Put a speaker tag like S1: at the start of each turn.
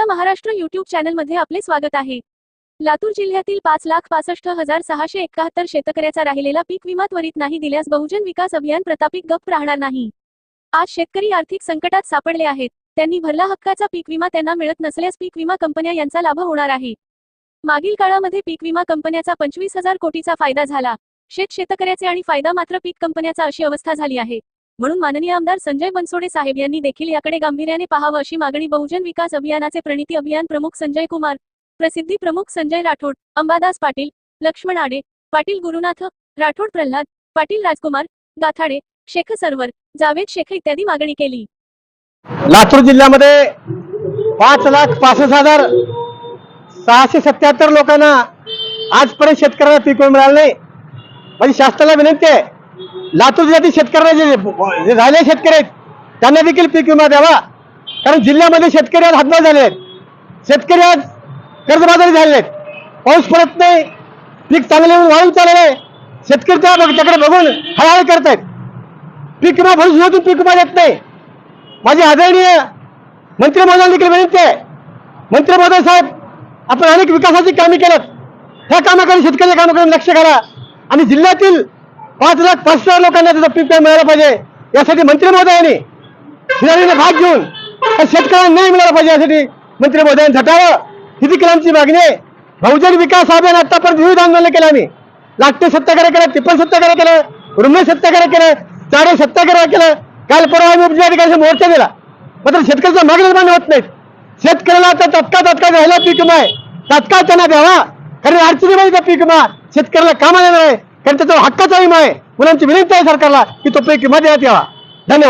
S1: आपला महाराष्ट्र युट्यूब चॅनलमध्ये आपले स्वागत आहे. लातूर जिल्ह्यातील पाच लाख पासष्ट हजार सहाशे एकाहत्तर शेतकऱ्याचा राहिलेला पीक विमा त्वरित नाही दिल्यास बहुजन विकास अभियान प्रतापिक गप्प राहणार नाही. आज शेतकरी आर्थिक संकटात सापडले आहेत. त्यांनी भरला हक्काचा पीक विमा त्यांना मिळत नसल्यास पीक विमा कंपन्या यांचा लाभ होणार आहे. मागील काळामध्ये पीक विमा कंपन्याचा पंचवीस हजार कोटीचा फायदा झाला. शेत शेतकऱ्याचे आणि फायदा मात्र पीक कंपन्याचा अशी अवस्था झाली आहे. म्हणून माननीय आमदार संजय बनसोडे साहेब यांनी देखील याकडे गांभीर्याने पाहावं अशी मागणी बहुजन विकास अभियानाचे प्रणिती अभियान प्रमुख संजय कुमार प्रसिद्धी प्रमुख संजय राठोड अंबादास पाटील लक्ष्मण आडे पाटील गुरुनाथ राठोड प्रल्हाद पाटील राजकुमार गाथाडे शेख सरवर जावेद शेख इत्यादी मागणी केली.
S2: लातूर जिल्ह्यामध्ये पाच लाख पासष्ट हजार सहाशे सत्याहत्तर लोकांना आजपर्यंत शेतकऱ्याला पीक मिळालं नाही. माझी शासनाला विनंती आहे लातूर जिल्ह्यातील शेतकऱ्यांना जे जे झाले शेतकरी आहेत त्यांना देखील पीक विमा द्यावा. कारण जिल्ह्यामध्ये शेतकरी आज हातभार झाले आहेत. शेतकरी आज कर्जबाजारी झाले आहेत. पाऊस पडत नाही. पीक चांगले वाहून चालले शेतकरी त्या त्याकडे बघून हळहळ करतायत. पीक विमा भविष्यातून पीक विमा देत नाही. माझी आदरणीय मंत्री महोदयांना देखील विनंती आहे. मंत्री महोदय साहेब आपण अनेक विकासाची कामे केल्यात ह्या कामाकडे शेतकऱ्याच्या कामाकडे लक्ष घाला. आणि जिल्ह्यातील पाच लाख पाच हजार लोकांना त्याचा पीक विमा मिळाला पाहिजे. यासाठी मंत्री महोदयांनी खिलाडीने भाग घेऊन शेतकऱ्यांना न्याय मिळाला पाहिजे यासाठी मंत्री महोदयांनी झटावं. ही देखील आमची मागणी आहे. बहुजन विकास अभियान आतापर्यंत विविध आंदोलन केलं आम्ही. लागते सत्याग्रह केलं टिप्पण सत्याग्रह केलं रुमे सत्याग्रह केलं चाडे सत्याग्रह केलं. काल परवा आम्ही उपजिल्हाधिकाऱ्यांचा मोर्चा दिला. मात्र शेतकऱ्याच्या मागणी मान्य होत नाहीत. शेतकऱ्याला आता तत्काळ तत्काळ राहिला पीक विमा आहे. तात्काळ त्यांना द्यावा. कारण अडचणीमध्ये पीक विमा शेतकऱ्याला कामाला येणार आहे. कारण त्याचा हक्काचा विमा आहे मुलांची विनंती आहे सरकारला की तो पैकी मध्ये यावा. धन्यवाद.